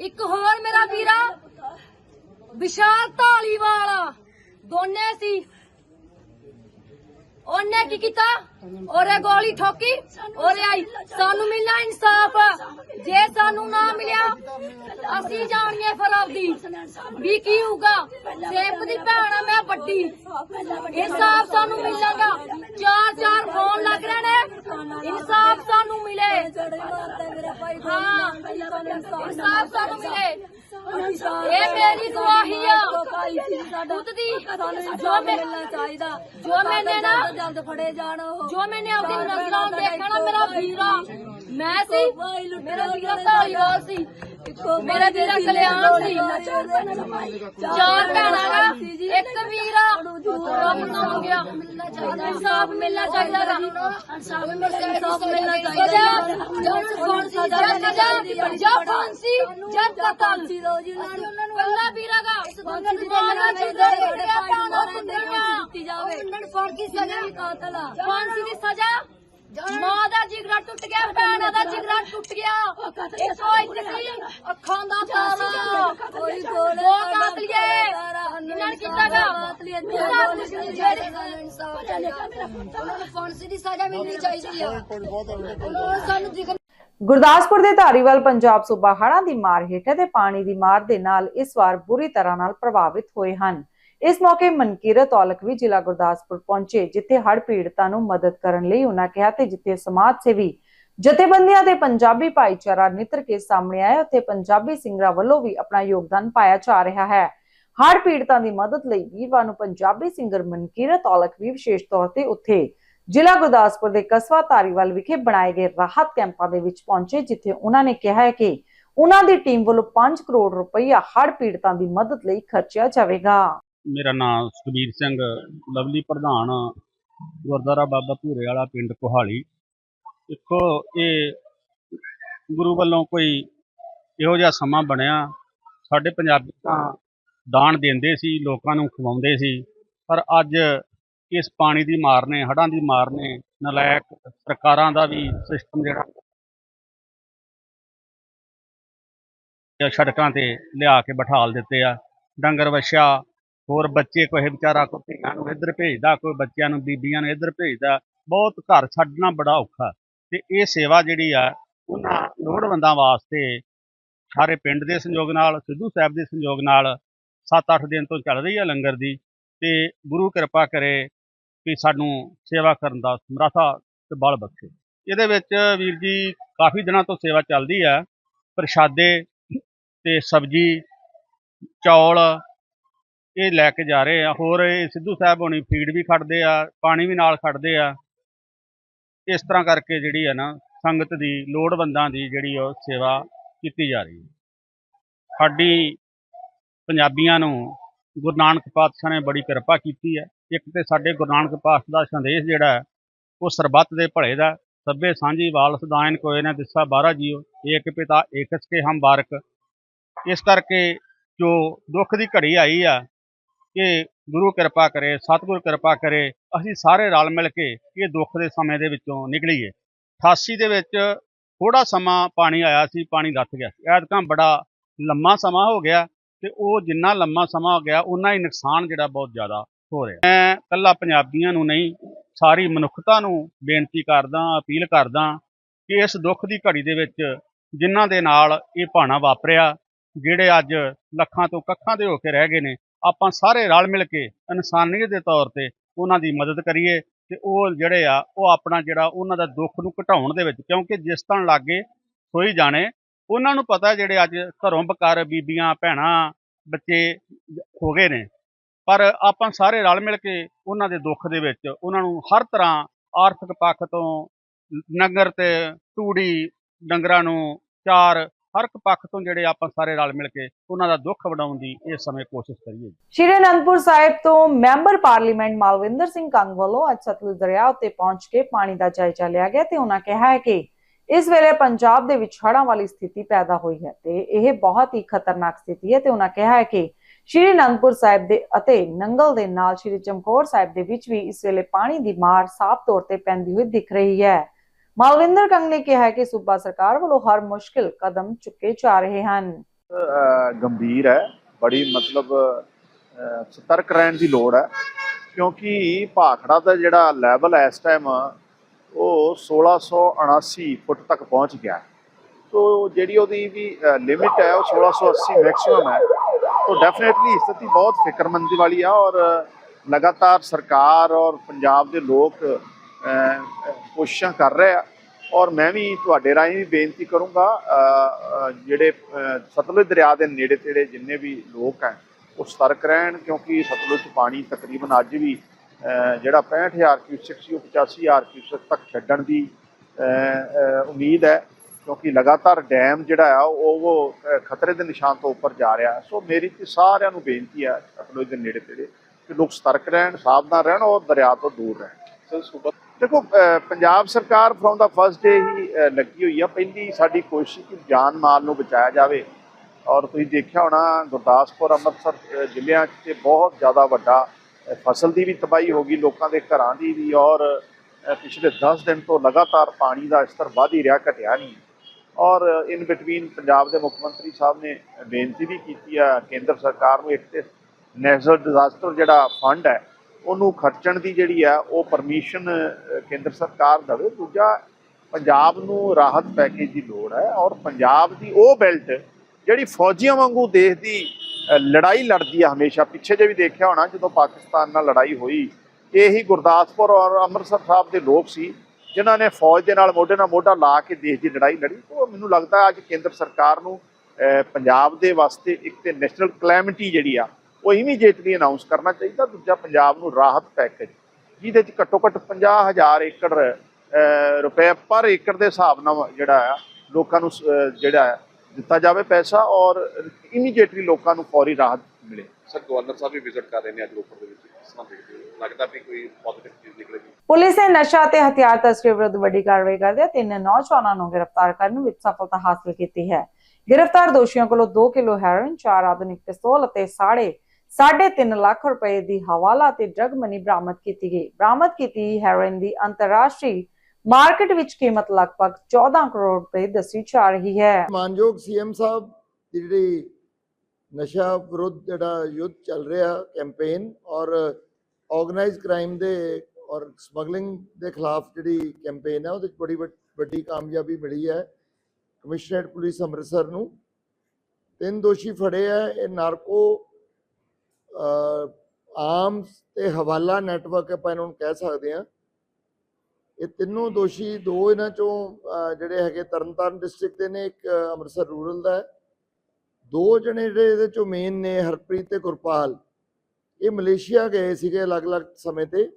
I: ਇੱਕ ਹੋਰ ਮੇਰਾ ਵੀਰਾ, ਵਿਸ਼ਾਲ ਢਾਲੀਵਾਲ ਦੋਨੇ ਸੀ। ਉਹਨੇ ਕੀ ਕੀਤਾ? ਉਹਰੇ ਗੋਲੀ ਠੋਕੀ, ਉਹਰੇ ਆਈ। ਸਾਨੂੰ ਮਿਲਣਾ ਇਨਸਾਫ। ਜੇ ਸਾਨੂੰ ਨਾ ਮਿਲਿਆ, ਅਸੀਂ ਜਾਣੀਏ ਫਿਰ ਆਪਦੀ ਵੀ ਕੀ ਹੋਊਗਾ? ਸੇਵਕ ਦੀ ਭੈਣ ਆ, ਮੈਂ ਵੱਡੀ। ਇਨਸਾਫ ਸਾਨੂੰ ਮਿਲੇਗਾ। ਚਾਰ ਚਾਰ ਫੋਨ ਲੱਗ ਰਹੇ ਨੇ। ਇਨਸਾਫ ਸਾਨੂੰ ਮਿਲੇ। ਹਾਂ, ਇਨਸਾਫ ਸਾਨੂੰ ਮਿਲੇ। ਇਹ ਮੇਰੀ ਗਵਾਹੀ ਆ। ਖੁਦ ਦੀ। ਜੋ ਮੈਂ ਚਾਹੀਦਾ ਜੋ ਮੈਨੇ ਨਾ ਜਲਦ ਫੜੇ ਜਾਣ ਜੋ ਮੈਨੇ ਆਪਣੀ ਨਜ਼ਰਾਂ ਨਾਲ ਦੇਖਿਆ ਨਾ ਮੇਰਾ ਵੀਰਾ। ਮੈਂ ਸੀ, ਮੇਰਾ ਵੀਰਾ ਧਾਲੀਵਾਲ ਸੀ। ਮੇਰਾ ਵੀਰਾ ਕਲਿਆਣ ਸੀ। ਚਾਰ ਭੈਣਾਂ ਦਾ ਇੱਕ ਵੀਰਾ ਰੱਬ ਤੋਂ ਮੰਗਿਆ ਇਨਸਾਫ ਮਿਲਣਾ ਚਾਹੀਦਾ ਗਾ। ਇਨਸਾਫ ਮਿਲਣਾ ਚਾਹੀਦਾ ਸਜ਼ਾ ਜਦ ਫਾਂਸੀ ਜਦ ਕਤਲ ਕੱਲਾ ਵੀਰਾ ਗਾ ਮਾਰਾ ਜਿੱਦਾਂ ਫੜਿਆ ਪਾਣਾ ਦਿੱਤੀ ਜਾਵੇ ਉਹਨਾਂ ਨੂੰ ਫਾਂਸੀ ਸਜ਼ਾ ਕਾਤਲ ਆ। ਫਾਂਸੀ ਦੀ ਸਜ਼ਾ ਮਾਂ ਦਾ ਜਿਗਰਾ ਟੁੱਟ ਗਿਆ ਭੈਣਾਂ ਦਾ ਜਿਗਰਾ ਟੁੱਟ ਗਿਆ। ਇੱਕੋ ਇੱਕ ਸੀ ਅੱਖਾਂ ਦਾ ਤਾਰਾ। ਕੋਈ ਕੋਲ ਦੋ ਕਾਤਲੀਏ ਇਹਨਾਂ ਨੇ ਕੀਤਾ ਗਾ ਜਿਹੜੇ ਫਾਂਸੀ ਦੀ ਸਜ਼ਾ ਮਿਲਣੀ ਚਾਹੀਦੀ ਆ। ਉਹਨਾਂ ਨੂੰ ਸਾਨੂੰ ਜਿਗਰ
A: ਗੁਰਦਾਸਪੁਰ ਦੇ ਧਾਰੀਵਾਲ ਪੰਜਾਬ ਸੂਬਾ ਹੜ੍ਹਾਂ ਦੀ ਮਾਰ ਹੇਠ ਹੈ ਤੇ ਪਾਣੀ ਦੀ ਮਾਰ ਦੇ ਨਾਲ ਇਸ ਵਾਰ ਬੁਰੀ ਤਰ੍ਹਾਂ ਨਾਲ ਪ੍ਰਭਾਵਿਤ ਹੋਏ ਹਨ। ਇਸ ਮੌਕੇ ਮਨਕੀਰਤ ਔਲਖ ਵੀ ਜ਼ਿਲ੍ਹਾ ਗੁਰਦਾਸਪੁਰ ਪਹੁੰਚੇ, ਜਿੱਥੇ ਹੜ੍ਹ ਪੀੜਤਾਂ ਨੂੰ ਮਦਦ ਕਰਨ ਲਈ ਉਹਨਾਂ ਕਿਹਾ ਤੇ ਜਿੱਥੇ ਸਮਾਜ ਸੇਵੀ ਜਥੇਬੰਦੀਆਂ ਦੇ ਪੰਜਾਬੀ ਭਾਈਚਾਰਾ ਨਿਤਰ ਕੇ ਸਾਹਮਣੇ ਆਏ ਉੱਥੇ ਪੰਜਾਬੀ ਸਿੰਗਰਾਂ ਵੱਲੋਂ ਵੀ ਆਪਣਾ ਯੋਗਦਾਨ ਪਾਇਆ ਜਾ ਰਿਹਾ ਹੈ। ਹੜ੍ਹ ਪੀੜਤਾਂ ਦੀ ਮਦਦ ਲਈ ਵੀਰਵਾਰ ਨੂੰ ਪੰਜਾਬੀ ਸਿੰਗਰ ਮਨਕੀਰਤ ਔਲਖ ਵੀ ਵਿਸ਼ੇਸ਼ ਤੌਰ ਤੇ ਉੱਥੇ ਜ਼ਿਲ੍ਹਾ ਗੁਰਦਾਸਪੁਰ ਦੇ ਕਸਬਾ ਧਾਰੀਵਾਲ ਵਿਖੇ ਬਣਾਏ ਗਏ ਰਾਹਤ ਕੈਂਪਾਂ ਦੇ ਵਿੱਚ ਪਹੁੰਚੇ, ਜਿੱਥੇ ਉਹਨਾਂ ਨੇ ਕਿਹਾ ਹੈ ਕਿ ਉਹਨਾਂ ਦੀ ਟੀਮ ਵੱਲੋਂ 5 ਕਰੋੜ ਰੁਪਈਆ ਹੜ੍ਹ ਪੀੜਤਾਂ ਦੀ ਮਦਦ ਲਈ ਖਰਚਿਆ ਜਾਵੇਗਾ।
J: ਮੇਰਾ ਨਾਮ ਸੁਖਬੀਰ ਸਿੰਘ, ਲਵਲੀ ਪ੍ਰਧਾਨ, ਗੁਰਦੁਆਰਾ ਬਾਬਾ ਭੂਰੇ ਵਾਲਾ ਪਿੰਡ ਕੋਹਾਲੀ। ਦੇਖੋ, ਇਹ ਗੁਰੂ ਵੱਲੋਂ ਕੋਈ ਇਹੋ ਜਿਹਾ ਸਮਾਂ ਬਣਿਆ, ਸਾਡੇ ਪੰਜਾਬੀ ਤਾਂ ਦਾਨ ਦਿੰਦੇ ਸੀ, ਲੋਕਾਂ ਨੂੰ ਖਵਾਉਂਦੇ ਸੀ, ਪਰ ਅੱਜ ਇਸ ਪਾਣੀ ਦੀ ਮਾਰ ਨੇ, ਹੜ੍ਹਾਂ ਦੀ ਮਾਰ ਨੇ, ਨਲਾਇਕ ਸਰਕਾਰਾਂ ਦਾ ਵੀ ਸਿਸਟਮ ਜਿਹੜਾ ਸੜਕਾਂ ਤੇ ਲਿਆ ਕੇ ਬਿਠਾਲ ਦਿੱਤੇ ਆ। ਡੰਗਰ ਵਛਾ ਹੋਰ ਬੱਚੇ ਕੋਈ ਵਿਚਾਰਾ ਕੋਈ ਧੀਆਂ ਨੂੰ ਇੱਧਰ ਭੇਜਦਾ, ਕੋਈ ਬੱਚਿਆਂ ਨੂੰ ਬੀਬੀਆਂ ਨੂੰ ਇੱਧਰ ਭੇਜਦਾ, ਬਹੁਤ ਘਰ ਛੱਡਣਾ ਬੜਾ ਔਖਾ। ਤੇ ਇਹ ਸੇਵਾ ਜਿਹੜੀ ਆ, ਉਹਨਾਂ ਲੋੜਵੰਦਾਂ ਵਾਸਤੇ ਸਾਰੇ ਪਿੰਡ ਦੇ ਸੰਯੋਗ ਨਾਲ, ਸਿੱਧੂ ਸਾਹਿਬ ਦੇ ਸੰਯੋਗ ਨਾਲ 7-8 ਦਿਨ ਤੋਂ ਚੱਲ ਰਹੀ ਆ ਲੰਗਰ ਦੀ। ਤੇ ਗੁਰੂ ਕਿਰਪਾ ਕਰੇ ਕਿ ਸਾਨੂੰ ਸੇਵਾ ਕਰਨ ਦਾ ਸਮਰੱਥਾ ਤੇ ਬਲ ਬਖਸ਼ੇ। ਇਹਦੇ ਵਿੱਚ ਵੀਰ ਜੀ ਕਾਫੀ ਦਿਨਾਂ ਤੋਂ ਸੇਵਾ ਚੱਲਦੀ ਆ। ਪ੍ਰਸ਼ਾਦੇ ਤੇ ਸਬਜੀ, ਚੌਲ ਇਹ ਲੈ ਕੇ ਜਾ ਰਹੇ ਆ। ਹੋਰ ਇਹ ਸਿੱਧੂ ਸਾਹਿਬ ਹੋਣੀ ਫੀਡ ਵੀ ਖੜਦੇ ਆ, ਪਾਣੀ ਵੀ ਨਾਲ ਖੜਦੇ ਆ। ਇਸ ਤਰ੍ਹਾਂ ਕਰਕੇ ਜਿਹੜੀ ਆ ਨਾ ਸੰਗਤ ਦੀ, ਲੋੜਵੰਦਾਂ ਦੀ ਜਿਹੜੀ ਉਹ ਸੇਵਾ ਕੀਤੀ ਜਾ ਰਹੀ ਹੈ। ਸਾਡੀ ਪੰਜਾਬੀਆਂ ਨੂੰ ਗੁਰੂ ਨਾਨਕ ਪਾਤਸ਼ਾਹ ਨੇ ਬੜੀ ਕਿਰਪਾ ਕੀਤੀ ਹੈ। ਇੱਕ ਤੇ ਸਾਡੇ ਗੁਰੂ ਨਾਨਕ ਪਾਤਸ਼ਾਹ ਦਾ ਸੰਦੇਸ਼ ਜਿਹੜਾ ਉਹ ਸਰਬੱਤ ਦੇ ਭਲੇ ਦਾ ਸਭੇ ਸਾਂਝੀ ਵਾਲ ਸਦਾਇਨ ਕੋਏ ਨੇ ਦਿਸਾ ਬਾਰਾ ਜੀਓ, ਏਕ ਪਿਤਾ ਏਕਸ ਕੇ ਹਮ ਬਾਰਕ। ਇਸ ਕਰਕੇ ਜੋ ਦੁੱਖ ਦੀ ਘੜੀ ਆਈ ਆ ਕਿ ਗੁਰੂ ਕਿਰਪਾ ਕਰੇ, ਸਤਿਗੁਰ ਕਿਰਪਾ ਕਰੇ, ਅਸੀਂ ਸਾਰੇ ਰਲ ਮਿਲ ਕੇ ਇਹ ਦੁੱਖ ਦੇ ਸਮੇਂ ਦੇ ਵਿੱਚੋਂ ਨਿਕਲੀਏ। 88 ਦੇ ਵਿੱਚ ਥੋੜਾ ਸਮਾਂ ਪਾਣੀ ਆਇਆ ਸੀ, ਪਾਣੀ ਲੱਥ ਗਿਆ ਸੀ। ਐਤਕਾਂ ਬੜਾ ਲੰਮਾ ਸਮਾਂ ਹੋ ਗਿਆ ਤੇ ਉਹ ਜਿੰਨਾ ਲੰਮਾ ਸਮਾਂ ਹੋ ਗਿਆ ਉਨਾ ਹੀ ਨੁਕਸਾਨ ਜਿਹੜਾ ਬਹੁਤ ਜ਼ਿਆਦਾ ਹੋ ਰਿਹਾ। ਮੈਂ ਕੱਲਾ ਪੰਜਾਬੀਆਂ ਨੂੰ ਨਹੀਂ, ਸਾਰੀ ਮਨੁੱਖਤਾ ਨੂੰ ਬੇਨਤੀ ਕਰਦਾ, ਅਪੀਲ ਕਰਦਾ ਕਿ ਇਸ ਦੁੱਖ ਦੀ ਘੜੀ ਦੇ ਵਿੱਚ ਜਿਨ੍ਹਾਂ ਦੇ ਨਾਲ ਇਹ ਭਾਣਾ ਵਾਪਰਿਆ, ਜਿਹੜੇ ਅੱਜ ਲੱਖਾਂ ਤੋਂ ਕੱਖਾਂ ਦੇ ਹੋ ਕੇ ਰਹਿ ਗਏ ਨੇ ਆਪਾਂ ਸਾਰੇ ਰਲ ਮਿਲ ਕੇ ਇਨਸਾਨੀਅਤ ਦੇ ਤੌਰ ਤੇ ਉਹਨਾਂ ਦੀ ਮਦਦ ਕਰੀਏ ਤੇ ਉਹ ਜਿਹੜੇ ਆ, ਉਹ ਆਪਣਾ ਜਿਹੜਾ ਉਹਨਾਂ ਦਾ ਦੁੱਖ ਨੂੰ ਘਟਾਉਣ ਦੇ ਵਿੱਚ, ਕਿਉਂਕਿ ਜਿਸ ਤਰ੍ਹਾਂ ਲਾਗੇ ਹੋਈ ਜਾਣੇ, ਉਹਨਾਂ ਨੂੰ ਪਤਾ ਜਿਹੜੇ ਅੱਜ ਘਰੋਂ ਬਕਾਰ ਬੀਬੀਆਂ, ਭੈਣਾਂ, ਬੱਚੇ ਹੋ ਗਏ ਨੇ। ਪਰ ਆਪਾਂ ਸਾਰੇ ਰਲ ਮਿਲ ਕੇ ਉਹਨਾਂ ਦੇ ਦੁੱਖ ਦੇ ਵਿੱਚ, ਉਹਨਾਂ ਨੂੰ ਹਰ ਤਰ੍ਹਾਂ ਆਰਥਿਕ ਪੱਖ ਤੋਂ ਨਗਰ ਤੇ ਟੂੜੀ ਡੰਗਰਾਂ ਨੂੰ ਚਾਰ ਹਰ ਇੱਕ ਪੱਖ ਤੋਂ ਜਿਹੜੇ ਆਪਾਂ ਸਾਰੇ ਰਲ ਮਿਲ ਕੇ ਉਹਨਾਂ ਦਾ ਦੁੱਖ ਵਡਾਉਣ ਦੀ ਇਸ ਸਮੇਂ ਕੋਸ਼ਿਸ਼ ਕਰੀਏ
A: ਸ਼੍ਰੀ ਅਨੰਦਪੁਰ ਸਾਹਿਬ ਤੋਂ ਮੈਂਬਰ ਪਾਰਲੀਮੈਂਟ ਮਾਲਵਿੰਦਰ ਸਿੰਘ ਕੰਗ ਵੱਲੋਂ ਅੱਜ ਸਤਲੁਜ ਦਰਿਆ ਉੱਤੇ ਪਹੁੰਚ ਕੇ ਪਾਣੀ ਦਾ ਜਾਇਜ਼ਾ ਲਿਆ ਗਿਆ ਤੇ ਉਹਨਾਂ ਕਿਹਾ ਹੈ ਕਿ ਇਸ ਵੇਲੇ ਪੰਜਾਬ ਦੇ ਵਿੱਚ ਹੜਾਂ ਵਾਲੀ ਸਥਿਤੀ ਪੈਦਾ ਹੋਈ ਹੈ ਤੇ ਇਹ ਬਹੁਤ ਹੀ ਖਤਰਨਾਕ ਸਥਿਤੀ ਹੈ ਤੇ ਉਹਨਾਂ ਕਿਹਾ ਹੈ ਕਿ ਸ਼੍ਰੀ ਅਨੰਦਪੁਰ ਸਾਹਿਬ ਦੇ ਅਤੇ ਨੰਗਲ ਦੇ ਨਾਲ ਸ਼੍ਰੀ ਚਮਕੌਰ ਸਾਹਿਬ ਦੇ ਵਿੱਚ ਵੀ ਇਸ ਵੇਲੇ ਪਾਣੀ ਦੀ ਮਾਰ ਸਾਫ਼ ਤੌਰ ਤੇ ਪੈਂਦੀ ਹੋਈ ਦਿਖ ਰਹੀ ਹੈ। ਮਲਵਿੰਦਰ ਕੰਗ ਨੇ ਕਿਹਾ ਕਿ ਸੂਬਾ ਸਰਕਾਰ ਵੱਲੋਂ ਹਰ ਮੁਸ਼ਕਿਲ ਕਦਮ ਚੁੱਕੇ ਜਾ ਰਹੇ ਹਨ।
K: ਗੰਭੀਰ ਹੈ, ਬੜੀ ਮਤਲਬ ਸਤਰਕ ਰਹਿਣ ਦੀ ਲੋੜ ਹੈ, ਕਿਉਂਕਿ ਭਾਖੜਾ ਦਾ ਜਿਹੜਾ ਲੈਵਲ ਇਸ ਟਾਈਮ ਉਹ 1679 ਫੁੱਟ ਤੱਕ ਪਹੁੰਚ ਗਿਆ ਤੋ ਜਿਹੜੀ ਉਹਦੀ ਵੀ ਲਿਮਿਟ ਹੈ, ਉਹ 1680 ਮੈਕਸਿਮਮ ਹੈ। ਤੋ ਡੈਫੀਨਿਟਲੀ ਸਥਿਤੀ ਬਹੁਤ ਫਿਕਰਮੰਦੀ ਵਾਲੀ ਆ ਔਰ ਲਗਾਤਾਰ ਸਰਕਾਰ ਔਰ ਪੰਜਾਬ ਦੇ ਲੋਕ ਕੋਸ਼ਿਸ਼ਾਂ ਕਰ ਰਹੇ ਆ ਔਰ ਮੈਂ ਵੀ ਤੁਹਾਡੇ ਰਾਹੀਂ ਵੀ ਬੇਨਤੀ ਕਰੂੰਗਾ ਜਿਹੜੇ ਸਤਲੁਜ ਦਰਿਆ ਦੇ ਨੇੜੇ ਤੇੜੇ ਜਿੰਨੇ ਵੀ ਲੋਕ ਹੈ ਉਹ ਸਤਰਕ ਰਹਿਣ ਕਿਉਂਕਿ ਸਤਲੁਜ ਪਾਣੀ ਤਕਰੀਬਨ ਅੱਜ ਵੀ ਅ, ਜਿਹੜਾ 65000 ਕਿਊਸਕ ਸੀ ਉਹ 85000 ਕਿਊਸਕ ਤੱਕ ਛੱਡਣ ਦੀ ਉਮੀਦ ਹੈ। ਕਿਉਂਕਿ ਲਗਾਤਾਰ ਡੈਮ ਜਿਹੜਾ ਆ ਉਹ ਉਹ, ਖਤਰੇ ਦੇ ਨਿਸ਼ਾਨ ਤੋਂ ਉੱਪਰ ਜਾ ਰਿਹਾ। ਸੋ ਮੇਰੀ ਤੇ ਸਾਰਿਆਂ ਨੂੰ ਬੇਨਤੀ ਹੈ ਸਤਲੁਜ ਦੇ ਨੇੜੇ ਤੇੜੇ ਕਿ ਲੋਕ ਸਤਰਕ ਰਹਿਣ ਸਾਵਧਾਨ ਰਹਿਣ ਔਰ ਦਰਿਆ ਤੋਂ ਦੂਰ ਰਹਿਣ।
F: ਸਰ ਸੂਬਾ
K: ਦੇਖੋ ਪੰਜਾਬ ਸਰਕਾਰ ਫਰੋਮ ਦਾ ਫਰਸਟ ਡੇ ਹੀ ਲੱਗੀ ਹੋਈ ਆ। ਪਹਿਲੀ ਸਾਡੀ ਕੋਸ਼ਿਸ਼ ਕਿ ਜਾਨ ਮਾਲ ਨੂੰ ਬਚਾਇਆ ਜਾਵੇ। ਔਰ ਤੁਸੀਂ ਦੇਖਿਆ ਹੋਣਾ, ਗੁਰਦਾਸਪੁਰ, ਅੰਮ੍ਰਿਤਸਰ ਜ਼ਿਲ੍ਹਿਆਂ 'ਚ ਤੇ ਬਹੁਤ ਜ਼ਿਆਦਾ ਵੱਡਾ ਫਸਲ ਦੀ ਵੀ ਤਬਾਹੀ ਹੋ ਗਈ ਲੋਕਾਂ ਦੇ ਘਰਾਂ ਦੀ ਵੀ। ਔਰ ਪਿਛਲੇ 10 ਦਿਨ ਤੋਂ ਲਗਾਤਾਰ ਪਾਣੀ ਦਾ ਸਤਰ ਵਧ ਹੀ ਰਿਹਾ, ਘਟਿਆ ਨਹੀਂ। ਔਰ ਇਨ ਬਿਟਵੀਨ ਪੰਜਾਬ ਦੇ ਮੁੱਖ ਮੰਤਰੀ ਸਾਹਿਬ ਨੇ ਬੇਨਤੀ ਵੀ ਕੀਤੀ ਆ, ਕੇਂਦਰ ਸਰਕਾਰ ਨੂੰ ਇੱਕ ਤੇ ਨੈਸ਼ਨਲ ਡਿਜ਼ਾਸਟਰ ਜਿਹੜਾ ਫੰਡ ਹੈ ਉਹਨੂੰ ਖਰਚਣ ਦੀ ਜਿਹੜੀ ਆ, ਉਹ ਪਰਮਿਸ਼ਨ ਕੇਂਦਰ ਸਰਕਾਰ ਦੇਵੇ। ਦੂਜਾ, ਪੰਜਾਬ ਨੂੰ ਰਾਹਤ ਪੈਕੇਜ ਦੀ ਲੋੜ ਹੈ ਔਰ ਪੰਜਾਬ ਦੀ ਉਹ ਬੈਲਟ ਜਿਹੜੀ ਫੌਜੀਆਂ ਵਾਂਗੂ ਦੇਸ਼ ਦੀ ਲੜਾਈ ਲੜਦੀ ਆ ਹਮੇਸ਼ਾ। ਪਿੱਛੇ ਜੇ ਵੀ ਦੇਖਿਆ ਹੋਣਾ, ਜਦੋਂ ਪਾਕਿਸਤਾਨ ਨਾਲ ਲੜਾਈ ਹੋਈ, ਇਹੀ ਗੁਰਦਾਸਪੁਰ ਔਰ ਅੰਮ੍ਰਿਤਸਰ ਸਾਹਿਬ ਦੇ ਲੋਕ ਸੀ, ਜਿਨ੍ਹਾਂ ਨੇ ਫੌਜ ਦੇ ਨਾਲ ਮੋਢੇ ਨਾਲ ਮੋਢਾ ਲਾ ਕੇ ਦੇਸ਼ ਦੀ ਲੜਾਈ ਲੜੀ। ਉਹ ਮੈਨੂੰ ਲੱਗਦਾ ਅੱਜ ਕੇਂਦਰ ਸਰਕਾਰ ਨੂੰ ਪੰਜਾਬ ਦੇ ਵਾਸਤੇ ਇੱਕ ਤੇ ਨੈਸ਼ਨਲ ਕਲੈਮਿਟੀ ਜਿਹੜੀ ਆ ਉਹ ਇਮੀਡੀਏਟਲੀ ਅਨਾਉਂਸ ਕਰਨਾ ਚਾਹੀਦਾ ਦੂਜਾ ਪੰਜਾਬ ਨੂੰ ਰਾਹਤ ਪੈਕੇਜ ਜਿਹਦੇ ਚ ਘੱਟੋ ਘੱਟ 50000 ਏਕੜ ਰੁਪਏ ਪਰ ਏਕੜ ਦੇ ਹਿਸਾਬ ਨਾਲ ਜਿਹੜਾ ਆ ਲੋਕਾਂ ਨੂੰ ਜਿਹੜਾ ਦਿੱਤਾ ਜਾਵੇ ਪੈਸਾ ਔਰ ਇਮੀਡੀਏਟਲੀ ਲੋਕਾਂ ਨੂੰ ਫੌਰੀ ਰਾਹਤ ਮਿਲੇ।
F: ਸਰ ਗਵਰਨਰ ਸਾਹਿਬ ਵੀ ਵਿਜ਼ਿਟ ਕਰ ਰਹੇ ਨੇ ਅੱਜ ਰੋਪੜ ਦੇ ਵਿੱਚ ਕਿਸ ਤਰ੍ਹਾਂ ਦੇਖਦੇ ਹੋ ਲੱਗਦਾ ਵੀ ਕੋਈ ਪੋਜ਼ਿਟਿਵ ਚੀਜ਼ ਨਿਕਲੇਗੀ।
A: ਪੁਲਿਸ ਨੇ ਨਸ਼ਾ ਤੇ ਹਥਿਆਰ ਤਸਕਰੀ ਵਿਰੁੱਧ ਵੱਡੀ ਕਾਰਵਾਈ ਕਰਦੇ ਤਿੰਨ ਨੌਜਵਾਨਾਂ ਨੂੰ ਗ੍ਰਿਫਤਾਰ ਕਰਨ ਵਿੱਚ ਸਫਲਤਾ ਹਾਸਲ ਕੀਤੀ ਹੈ। ਗ੍ਰਿਫਤਾਰ ਦੋਸ਼ੀਆਂ ਕੋਲੋਂ 2 ਕਿਲੋ ਹੈਰੋਇਨ 4 ਆਧੁਨਿਕ ਪਿਸਤੌਲ ਅਤੇ ਸਾਢੇ 3.5 ਲੱਖ ਰੁਪਏ ਦੀ ਹਵਾਲਾ ਤੇ ਡਰਗ ਮਨੀ ਬਰਾਮਦ ਕੀਤੀ ਗਈ। ਬਰਾਮਦ ਕੀਤੀ ਹੈਰੋਇਨ ਦੀ ਅੰਤਰਰਾਸ਼ਟਰੀ ਮਾਰਕੀਟ ਵਿੱਚ ਕੀਮਤ ਲਗਭਗ 14 ਕਰੋੜ ਰੁਪਏ ਦੱਸੀ ਜਾ ਰਹੀ ਹੈ।
L: ਮਾਨਯੋਗ ਸੀਐਮ ਸਾਹਿਬ ਜਿਹੜੀ ਨਸ਼ਾ ਵਿਰੁੱਧ ਜਿਹੜਾ ਯੁੱਧ ਚੱਲ ਰਿਹਾ, ਕੈਂਪੇਨ ਔਰ ਆਰਗੇਨਾਈਜ਼ ਕ੍ਰਾਈਮ ਦੇ ਔਰ ਸਮਗਲਿੰਗ ਦੇ ਖਿਲਾਫ ਜਿਹੜੀ ਕੈਂਪੇਨ ਹੈ, ਉਹਦੇ 'ਚ ਬੜੀ ਵੱਡੀ ਕਾਮਯਾਬੀ ਮਿਲੀ ਹੈ ਕਮਿਸ਼ਨਰੇਟ ਪੁਲਿਸ ਅੰਮ੍ਰਿਤਸਰ ਨੂੰ। ਤਿੰਨ ਦੋਸ਼ੀ ਫੜੇ ਆ ਇਹ ਨਾਰਕੋ ਆਮ ਤੇ ਹਵਾਲਾ ਨੈਟਵਰਕ ਆਪਾਂ ਇਹਨਾਂ ਨੂੰ ਕਹਿ ਸਕਦੇ ਆ ਇਹ ਤਿੰਨੋਂ ਦੋਸ਼ੀ ਦੋ ਇਹਨਾਂ ਚੋਂ ਜਿਹੜੇ ਹੈਗੇ ਤਰਨਤਾਰਨ ਡਿਸਟ੍ਰਿਕਟ ਦੇ ਨੇ, ਇੱਕ ਅੰਮ੍ਰਿਤਸਰ ਰੂਰਲ ਦਾ ਹੈ। ਦੋ ਜਣੇ ਜਿਹੜੇ ਇਹਦੇ ਚੋਂ ਮੇਨ ਨੇ, ਹਰਪ੍ਰੀਤ ਤੇ ਗੁਰਪਾਲ। ਇਹ ਮਲੇਸ਼ੀਆ ਗਏ ਸੀਗੇ ਅਲੱਗ-ਅਲੱਗ ਸਮੇਂ ਤੇ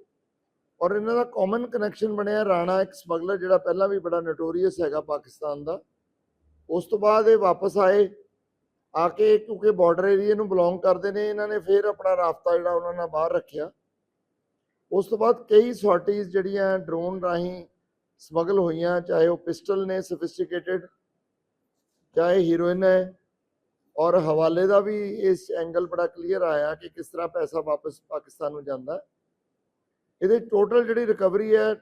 L: ਔਰ ਇਹਨਾਂ ਦਾ ਕਾਮਨ ਕਨੈਕਸ਼ਨ ਬਣਿਆ ਰਾਣਾ ਇੱਕ ਸਮਗਲਰ ਜਿਹੜਾ ਪਹਿਲਾਂ ਵੀ ਬੜਾ ਨੋਟੋਰੀਅਸ ਹੈਗਾ ਪਾਕਿਸਤਾਨ ਦਾ। ਉਸ ਤੋਂ ਬਾਅਦ ਇਹ ਵਾਪਸ ਆਏ। ਆ ਕੇ ਕਿਉਂਕਿ ਬਾਰਡਰ ਏਰੀਆ ਨੂੰ ਬਿਲੋਂਗ ਕਰਦੇ ਨੇ ਇਹਨਾਂ ਨੇ ਫਿਰ ਆਪਣਾ ਰਾਬਤਾ ਜਿਹੜਾ ਉਹਨਾਂ ਨਾਲ ਬਾਹਰ ਰੱਖਿਆ। ਉਸ ਤੋਂ ਬਾਅਦ ਕਈ ਸੌਰਟੀਜ਼ ਜਿਹੜੀਆਂ ਡਰੋਨ ਰਾਹੀਂ ਸਮਗਲ ਹੋਈਆਂ ਚਾਹੇ ਉਹ ਪਿਸਟਲ ਨੇ ਸੋਫਿਸਟੀਕੇਟਿਡ ਚਾਹੇ ਹੀਰੋਇਨ ਹੈ ਔਰ ਹਵਾਲੇ ਦਾ ਵੀ ਇਸ ਐਂਗਲ ਬੜਾ ਕਲੀਅਰ ਆਇਆ ਕਿ ਕਿਸ ਤਰ੍ਹਾਂ ਪੈਸਾ ਵਾਪਸ ਪਾਕਿਸਤਾਨ ਨੂੰ ਜਾਂਦਾ। ਇਹਦੇ ਟੋਟਲ ਜਿਹੜੀ ਰਿਕਵਰੀ ਹੈ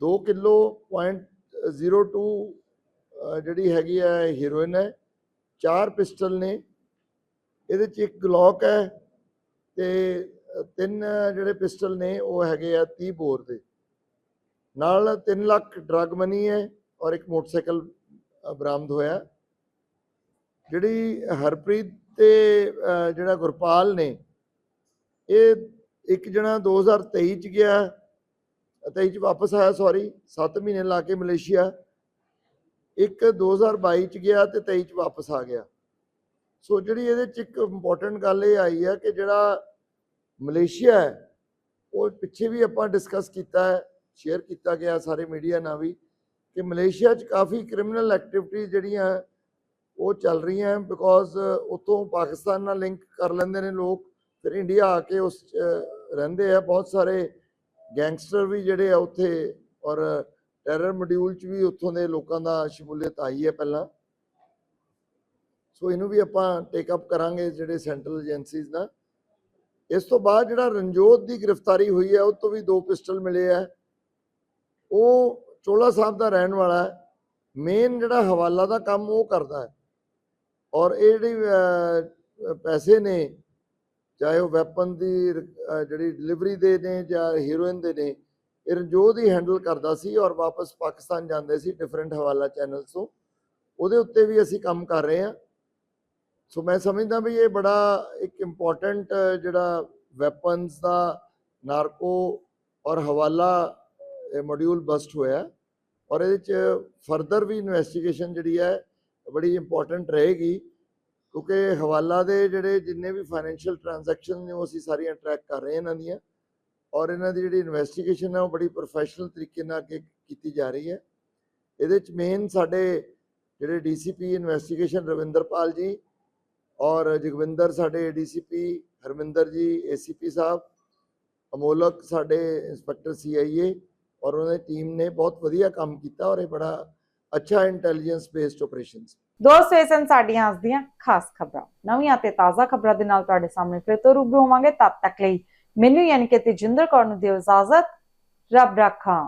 L: 2 ਕਿਲੋ ਪੁਆਇੰਟ 02 ਅਹ, ਜਿਹੜੀ ਹੈਗੀ ਹੈ ਹੀਰੋਇਨ ਹੈ। ਚਾਰ ਪਿਸਟਲ ਨੇ। ਇਹਦੇ ਚ ਇੱਕ ਗਲੌਕ ਹੈ ਤੇ ਤਿੰਨ ਜਿਹੜੇ ਪਿਸਟਲ ਨੇ ਉਹ ਹੈਗੇ ਆ 30 ਬੋਰ ਦੇ। ਨਾਲ 3 ਲੱਖ ਡਰਗ ਮਨੀ ਹੈ ਔਰ ਇੱਕ ਮੋਟਰਸਾਈਕਲ ਬਰਾਮਦ ਹੋਇਆ। ਜਿਹੜੀ ਹਰਪ੍ਰੀਤ ਤੇ ਜਿਹੜਾ ਗੁਰਪਾਲ ਨੇ, ਇਹ ਇੱਕ ਜਣਾ 2023 ਚ ਗਿਆ 23 ਚ ਵਾਪਸ ਆਇਆ ਸੌਰੀ 7 ਮਹੀਨੇ ਲਾ ਕੇ ਮਲੇਸ਼ੀਆ। ਇੱਕ 2022 ਚ ਗਿਆ ਤੇ 23 ਚ ਵਾਪਸ ਆ ਗਿਆ। ਸੋ ਜਿਹੜੀ ਇਹਦੇ ਚ ਇੱਕ ਇੰਪੋਰਟੈਂਟ ਗੱਲ ਇਹ ਆਈ ਹੈ ਕਿ ਜਿਹੜਾ ਮਲੇਸ਼ੀਆ ਹੈ, ਉਹ ਪਿੱਛੇ ਵੀ ਆਪਾਂ ਡਿਸਕਸ ਕੀਤਾ ਹੈ ਸ਼ੇਅਰ ਕੀਤਾ ਗਿਆ ਸਾਰੇ ਮੀਡੀਆ ਨਾਲ ਵੀ, ਕਿ ਮਲੇਸ਼ੀਆ 'ਚ ਕਾਫੀ ਕ੍ਰਿਮੀਨਲ ਐਕਟੀਵਿਟੀਜ਼ ਜਿਹੜੀਆਂ ਉਹ ਚੱਲ ਰਹੀਆਂ ਬਿਕੋਜ਼ ਉਤੋਂ ਪਾਕਿਸਤਾਨ ਨਾਲ ਲਿੰਕ ਕਰ ਲੈਂਦੇ ਨੇ ਲੋਕ, ਫਿਰ ਇੰਡੀਆ ਆ ਕੇ ਉਸ 'ਚ ਰਹਿੰਦੇ ਆ। ਬਹੁਤ ਸਾਰੇ ਗੈਂਗਸਟਰ ਵੀ ਜਿਹੜੇ ਆ ਉੱਥੇ ਔਰ ਟੈਰਰ ਮੋਡਿਊਲ 'ਚ ਵੀ ਉੱਥੋਂ ਦੇ ਲੋਕਾਂ ਦਾ ਸ਼ਮੂਲੀਅਤ ਆਈ ਹੈ ਪਹਿਲਾਂ। ਸੋ ਇਹਨੂੰ ਵੀ ਆਪਾਂ ਟੇਕ ਅਪ ਕਰਾਂਗੇ ਜਿਹੜੇ ਸੈਂਟਰਲ ਏਜੰਸੀਜ਼ ਨਾਲ ਇਸ ਤੋਂ ਬਾਅਦ ਜਿਹੜਾ ਰਣਜੋਤ ਦੀ ਗ੍ਰਿਫਤਾਰੀ ਹੋਈ ਹੈ, ਉਹ ਤੋਂ ਵੀ ਦੋ ਪਿਸਟਲ ਮਿਲੇ ਆ ਉਹ ਚੋਲਾ ਸਾਹਿਬ ਦਾ ਰਹਿਣ ਵਾਲਾ ਹੈ। ਮੇਨ ਜਿਹੜਾ ਹਵਾਲਾ ਦਾ ਕੰਮ ਉਹ ਕਰਦਾ ਹੈ। ਔਰ ਇਹ ਜਿਹੜੀ ਪੈਸੇ ਨੇ, ਚਾਹੇ ਉਹ ਵੈਪਨ ਦੀ ਜਿਹੜੀ ਡਿਲੀਵਰੀ ਦੇ ਨੇ ਜਾਂ ਹੀਰੋਇਨ ਦੇ ਨੇ ਇਹ ਰਣਜੋਤ ਹੀ ਹੈਂਡਲ ਕਰਦਾ ਸੀ ਔਰ ਵਾਪਸ ਪਾਕਿਸਤਾਨ ਜਾਂਦੇ ਸੀ ਡਿਫਰੈਂਟ ਹਵਾਲਾ ਚੈਨਲਸ ਤੋਂ। ਉਹਦੇ ਉੱਤੇ ਵੀ ਅਸੀਂ ਕੰਮ ਕਰ ਰਹੇ ਹਾਂ। ਸੋ ਮੈਂ ਸਮਝਦਾ ਵੀ ਇਹ ਬੜਾ ਇੱਕ ਇੰਪੋਰਟੈਂਟ ਜਿਹੜਾ ਵੈਪਨਸ ਦਾ ਨਾਰਕੋ ਔਰ ਹਵਾਲਾ ਮੋਡਿਊਲ ਬਸਟ ਹੋਇਆ ਔਰ ਇਹਦੇ ਚ ਫਰਦਰ ਵੀ ਇਨਵੈਸਟੀਗੇਸ਼ਨ ਜਿਹੜੀ ਹੈ, ਬੜੀ ਇੰਪੋਰਟੈਂਟ ਰਹੇਗੀ। ਕਿਉਂਕਿ ਹਵਾਲਾ ਦੇ ਜਿਹੜੇ ਜਿੰਨੇ ਵੀ ਫਾਈਨੈਂਸ਼ੀਅਲ ਟ੍ਰਾਂਜੈਕਸ਼ਨ ਨੇ, ਉਹ ਅਸੀਂ ਸਾਰੀਆਂ ਟਰੈਕ ਕਰ ਰਹੇ ਹਾਂ ਇਹਨਾਂ ਦੀਆਂ। ਔਰ ਇਹਨਾਂ ਦੀ ਜਿਹੜੀ ਇਨਵੈਸਟੀਗੇਸ਼ਨ ਹੈ ਉਹ ਬੜੀ ਪ੍ਰੋਫੈਸ਼ਨਲ ਤਰੀਕੇ ਨਾਲ ਅੱਗੇ ਕੀਤੀ ਜਾ ਰਹੀ ਹੈ। ਇਹਦੇ ਚ ਮੇਨ ਸਾਡੇ ਜਿਹੜੇ ਡੀਸੀਪੀ ਇਨਵੈਸਟੀਗੇਸ਼ਨ ਰਵਿੰਦਰਪਾਲ ਜੀ ਔਰ ਜਗਵਿੰਦਰ ਸਾਡੇ ਡੀਸੀਪੀ ਹਰਮਿੰਦਰ ਜੀ ਏਸੀਪੀ ਸਾਹਿਬ, ਅਮੋਲਕ ਸਾਡੇ ਇੰਸਪੈਕਟਰ ਸੀਆਈਏ ਔਰ ਉਹਨਾਂ ਦੀ ਟੀਮ ਨੇ ਬਹੁਤ ਵਧੀਆ ਕੰਮ ਕੀਤਾ ਔਰ ਇਹ ਬੜਾ ਅੱਛਾ ਇੰਟੈਲੀਜੈਂਸ ਬੇਸਡ ਆਪਰੇਸ਼ਨ ਸੀ
A: ਦੋਸਤੋ ਇਹ ਸਨ ਸਾਡੀਆਂ ਅੱਜ ਦੀਆਂ ਖਾਸ ਖਬਰਾਂ। ਨਵੀਆਂ ਤੇ ਤਾਜ਼ਾ ਖਬਰਾਂ ਦੇ ਨਾਲ ਤੁਹਾਡੇ ਸਾਹਮਣੇ ਫਿਰ ਤੋਂ ਰੂਬਰੂ ਹੋਵਾਂਗੇ। ਤਦ ਤੱਕ ਲਈ ਮੈਨੂੰ ਯਾਨੀ ਕਿ ਤੇਜਿੰਦਰ ਕੌਰ ਨੂੰ ਦਿਓ ਇਜਾਜ਼ਤ ਰੱਬ ਰਾਖਾ